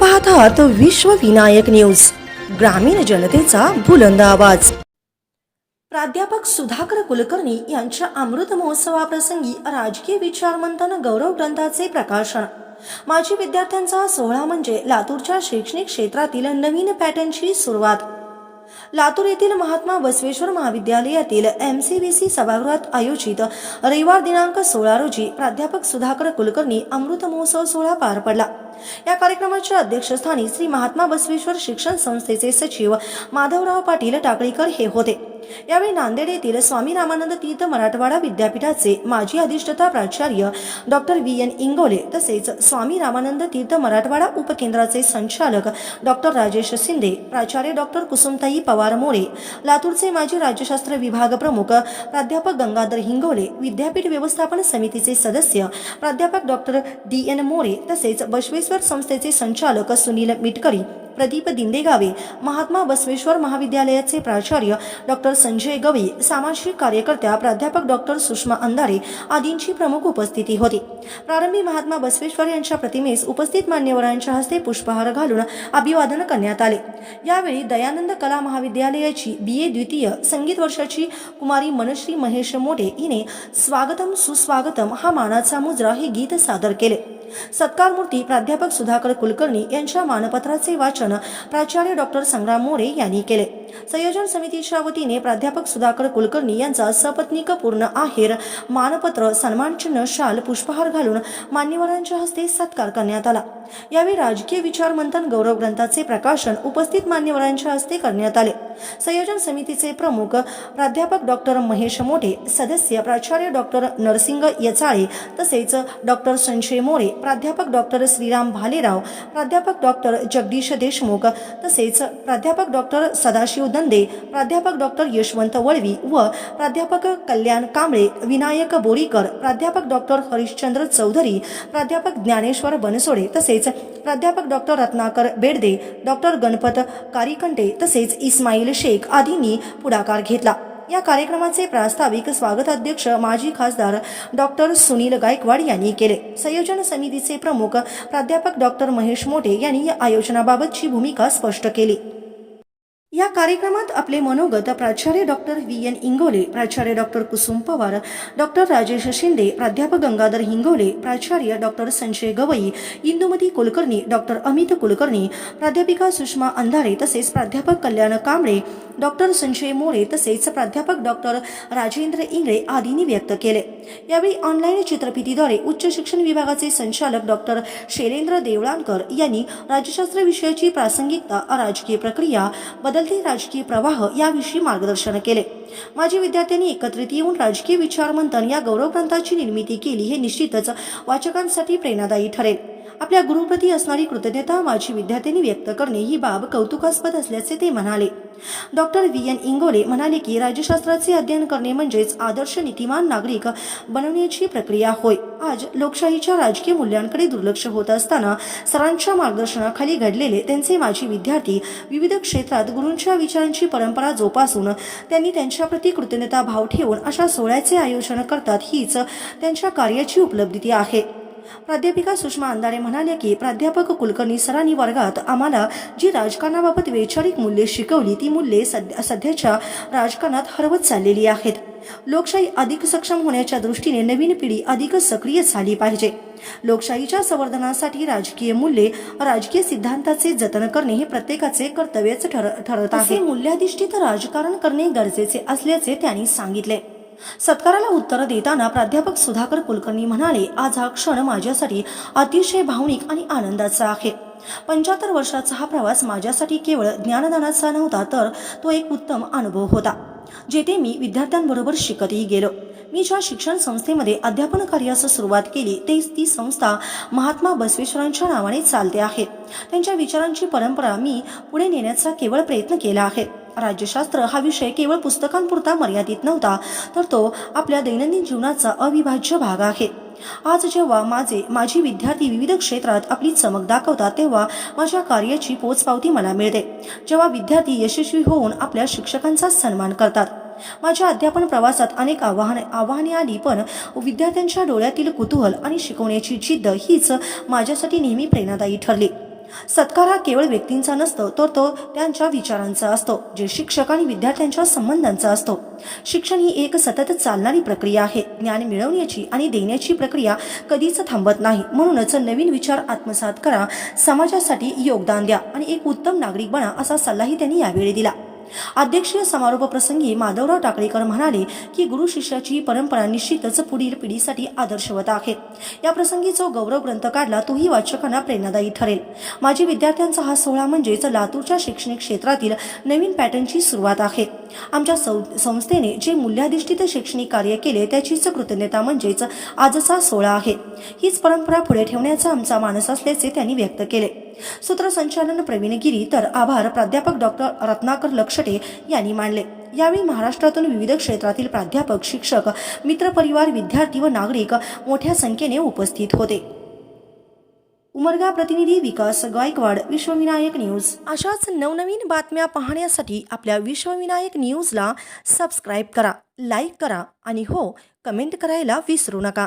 पाहत आहात विश्व विनायक न्यूज. ग्रामीण जनतेचा बुलंद आवाज. प्राध्यापक सुधाकर कुलकर्णी यांच्या अमृत महोत्सवाप्रसंगी राजकीय विचार मंथन गौरव ग्रंथाचे प्रकाशन. माजी विद्यार्थ्यांचा सोहळा म्हणजे लातूरच्या शैक्षणिक क्षेत्रातील नवीन पॅटर्नची सुरुवात. लातूर येथील महात्मा बसवेश्वर महाविद्यालयातील एम सी बी सी सभागृहात आयोजित रविवार दिनांक सोळा रोजी प्राध्यापक सुधाकर कुलकर्णी अमृत महोत्सव सोहळा पार पडला. या कार्यक्रमाच्या अध्यक्षस्थानी श्री महात्मा बसवेश्वर शिक्षण संस्थेचे सचिव माधवराव पाटील टाकळीकर हे होते. यावेळी नांदेड येथील स्वामी रामानंद तीर्थ मराठवाडा विद्यापीठाचे माजी अधिष्ठता प्राचार्य डॉक्टर व्ही एन इंगोले तसेच स्वामी रामानंद तीर्थ मराठवाडा उपकेंद्राचे संचालक डॉक्टर राजेश शिंदे प्राचार्य डॉक्टर कुसुमताई पवार मोरे लातूरचे माजी राज्यशास्त्र विभाग प्रमुख प्राध्यापक गंगाधर हिंगोले विद्यापीठ व्यवस्थापन समितीचे सदस्य प्राध्यापक डॉक्टर डी एन मोरे तसेच बसवेश्वर संस्थेचे संचालक सुनील मिटकरी प्रदीप दिंदेगावे महात्मा बसवेश्वर महाविद्यालयाचे प्राचार्य डॉक्टर संजय गवई सामाजिक कार्यकर्त्या प्राध्यापक डॉक्टर सुषमा अंधारे आदींची प्रमुख उपस्थिती होती. प्रारंभी महात्मा बसवेश्वर यांच्या प्रतिमेस उपस्थित मान्यवरांच्या हस्ते पुष्पहार घालून अभिवादन करण्यात आले. यावेळी दयानंद कला महाविद्यालयाची बी ए द्वितीय संगीत वर्षाची कुमारी मनश्री महेश मोठे हिने स्वागतम सुस्वागतम हा मानाचा मुद्रा हे गीत सादर केले. सत्कारमूर्ती प्राध्यापक सुधाकर कुलकर्णी यांच्या मानपत्राचे वाचन प्राचार्य डॉक्टर संग्राम मोरे यांनी केले. संयोजन समितीच्या वतीने प्राध्यापक सुधाकर कुलकर्णी यांचा सपत्नीक पूर्ण आहेर मानपत्र सन्मानचिन्ह शाल पुष्पहार घालून मान्यवरांच्या हस्ते सत्कार करण्यात आला. यावेळी राजकीय विचार मंथन गौरव ग्रंथाचे प्रकाशन उपस्थित मान्यवरांच्या हस्ते करण्यात आले. संयोजन समितीचे प्रमुख प्राध्यापक डॉक्टर महेश मोठे सदस्य प्राचार्य डॉक्टर नरसिंग यचाळे तसेच डॉक्टर संशय मोरे प्राध्यापक डॉक्टर श्रीराम भालेराव प्राध्यापक डॉक्टर जगदीश देशमुख तसेच प्राध्यापक डॉक्टर सदाशिव दंदे प्राध्यापक डॉक्टर यशवंत वळवी व प्राध्यापक कल्याण कांबळे विनायक बोरीकर प्राध्यापक डॉक्टर हरिश्चंद्र चौधरी प्राध्यापक ज्ञानेश्वर बनसोडे तसेच प्राध्यापक डॉक्टर रत्नाकर बेडदे डॉक्टर गणपत कारिकंटे तसेच इस्माईल शेख आदींनी पुढाकार घेतला. या कार्यक्रमाचे प्रास्ताविक स्वागताध्यक्ष माजी खासदार डॉक्टर सुनील गायकवाड यांनी केले. संयोजन समितीचे प्रमुख प्राध्यापक डॉक्टर महेश मोठे यांनी या आयोजनाबाबतची भूमिका स्पष्ट केली. या कार्यक्रमात आपले मनोगत प्राचार्य डॉक्टर व्ही एन इंगोले प्राचार्य डॉक्टर कुसुम पवार डॉक्टर राजेश शिंदे प्राध्यापक गंगाधर हिंगोले प्राचार्य डॉक्टर संजय गवई इंदुमती कुलकर्णी डॉक्टर अमित कुलकर्णी प्राध्यापिका सुषमा अंधारे तसेच प्राध्यापक कल्याण कांबळे डॉक्टर संजय मोरे तसेच प्राध्यापक डॉक्टर राजेंद्र इंगळे आदींनी व्यक्त केले. यावेळी ऑनलाईन चित्रफितीद्वारे उच्च शिक्षण विभागाचे संचालक डॉक्टर शैलेंद्र देवळांकर यांनी राज्यशास्त्र विषयाची प्रासंगिकता राजकीय प्रक्रिया बदल बदलते राजकीय प्रवाह याविषयी मार्गदर्शन केले. माजी विद्यार्थ्यांनी एकत्रित येऊन राजकीय विचारमंथन या गौरव ग्रंथाची निर्मिती केली हे निश्चितच वाचकांसाठी प्रेरणादायी ठरेल. आपल्या गुरुप्रती असणारी कृतज्ञता माझी विद्यार्थ्यांनी व्यक्त करणे ही बाब कौतुकास्पद असल्याचे ते म्हणाले. Doctor V. एन. इंगोले म्हणाले की राज्यशास्त्राचे अध्ययन करणे म्हणजेच आदर्श नीतिमान नागरिक बनवण्याची प्रक्रिया होय. आज लोकशाहीच्या राजकीय मूल्यांकडे दुर्लक्ष होत असताना सरांच्या मार्गदर्शनाखाली घडलेले त्यांचे माजी विद्यार्थी विविध क्षेत्रात गुरूंच्या विचारांची परंपरा जोपासून त्यांनी त्यांच्याप्रती कृतज्ञता भाव ठेवून अशा सोहळ्याचे आयोजन करतात हीच त्यांच्या कार्याची उपलब्धी आहे. प्राध्यापिका सुषमा अंधारे म्हणाल्या की प्राध्यापक कुलकर्णी सरांनी वर्गात आम्हाला जी राजकारणाबाबत वैचारिक मूल्ये शिकवली ती मूल्ये सध्या सध्याच्या राजकारणात हरवत चाललेली आहेत. लोकशाही अधिक सक्षम होण्याच्या दृष्टीने नवीन पिढी अधिक सक्रिय झाली पाहिजे. लोकशाहीच्या संवर्धनासाठी राजकीय मूल्ये राजकीय सिद्धांताचे जतन करणे हे प्रत्येकाचे कर्तव्यच ठर ठरत आहे. मूल्याधिष्ठित राजकारण करणे गरजेचे असल्याचे त्यांनी सांगितले. सत्काराला उत्तर देताना प्राध्यापक सुधाकर कुलकर्णी म्हणाले आज हा क्षण माझ्यासाठी अतिशय भावनिक आणि आनंदाचा आहे. पंच्याहत्तर वर्षाचा हा प्रवास माझ्यासाठी केवळ ज्ञानदानाचा नव्हता तर तो एक उत्तम अनुभव होता. जेथे मी विद्यार्थ्यांबरोबर शिकतही गेलो. मी ज्या शिक्षण संस्थेमध्ये अध्यापन कार्यास सुरुवात केली ते ती संस्था महात्मा बसवेश्वरांच्या नावाने चालते आहे. त्यांच्या विचारांची परंपरा मी पुढे नेण्याचा केवळ प्रयत्न केला आहे. राज्यशास्त्र हा विषय केवळ पुस्तकांपुरता मर्यादित नव्हता तर तो आपल्या दैनंदिन जीवनाचा अविभाज्य भाग आहे. आज जेव्हा माझे माझी विद्यार्थी विविध क्षेत्रात आपली चमक दाखवतात तेव्हा माझ्या कार्याची पोचपावती मला मिळते. जेव्हा विद्यार्थी यशस्वी होऊन आपल्या शिक्षकांचा सन्मान करतात. माझ्या अध्यापन प्रवासात अनेक आव्हाने आव्हाने आली पण विद्यार्थ्यांच्या डोळ्यातील कुतूहल आणि शिकवण्याची जिद्द हीच माझ्यासाठी नेहमी प्रेरणादायी ठरली. सत्कार हा केवळ व्यक्तींचा नसतो तर तो त्यांच्या विचारांचा असतो जे शिक्षक आणि विद्यार्थ्यांच्या संबंधांचा असतो. शिक्षण ही एक सतत चालणारी प्रक्रिया आहे. ज्ञान मिळवण्याची आणि देण्याची प्रक्रिया कधीच थांबत नाही. म्हणूनच नवीन विचार आत्मसात करा. समाजासाठी योगदान द्या आणि एक उत्तम नागरिक बना असा सल्लाही त्यांनी यावेळी दिला. अध्यक्षीय समारोप प्रसंगी माधवराव टाकळीकर म्हणाले की गुरु शिष्याची ही परंपरा निश्चितच पुढील पिढीसाठी आदर्शवत आहे. या प्रसंगी जो गौरव ग्रंथ काढला तोही वाचकांना प्रेरणादायी ठरेल. माजी विद्यार्थ्यांचा हा सोहळा म्हणजेच लातूरच्या शैक्षणिक क्षेत्रातील नवीन पॅटर्नची सुरुवात आहे. आमच्या सं- संस्थेने जे मूल्याधिष्ठित शैक्षणिक कार्य केले त्याचीच कृतज्ञता म्हणजेच आजचा सोहळा आहे. हीच परंपरा पुढे ठेवण्याचा आमचा मानस असल्याचे त्यांनी व्यक्त केले. सूत्रसंचालन प्रवीण गिरी तर आभार. प्राध्यापक डॉक्टर रत्नाकर लक्षटे यांनी मानले. यावेळी महाराष्ट्रातून विविध क्षेत्रातील प्राध्यापक शिक्षक मित्रपरिवार विद्यार्थी व नागरिक मोठ्या संख्येने उपस्थित होते. उमरगा प्रतिनिधी विकास गायकवाड विश्वविनायक न्यूज. अशाच नवनवीन बातम्या पाहण्यासाठी आपल्या विश्वविनायक न्यूजला सबस्क्राईब करा लाईक करा आणि हो कमेंट करायला विसरू नका.